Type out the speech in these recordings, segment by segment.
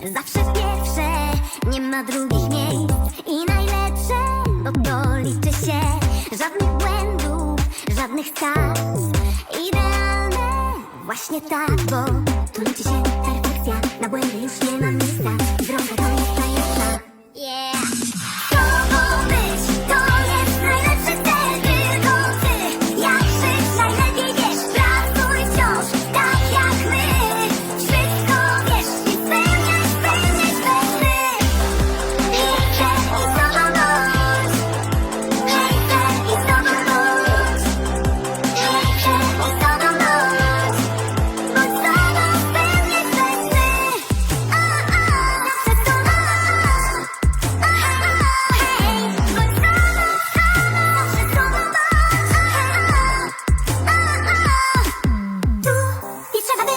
Zawsze pierwsze, nie ma drugich miejsc. I najlepsze, bo to liczy się. Żadnych błędów, żadnych strat Idealne, właśnie tak, bo tu liczy się perfekcja. Na błędy już nie ma miejsca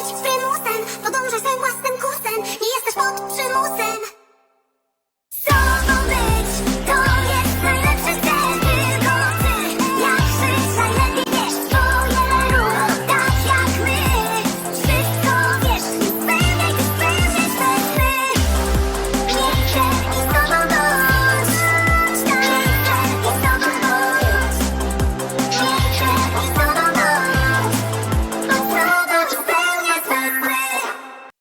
być prymusem swym własnym kursem Nie jesteś pod przy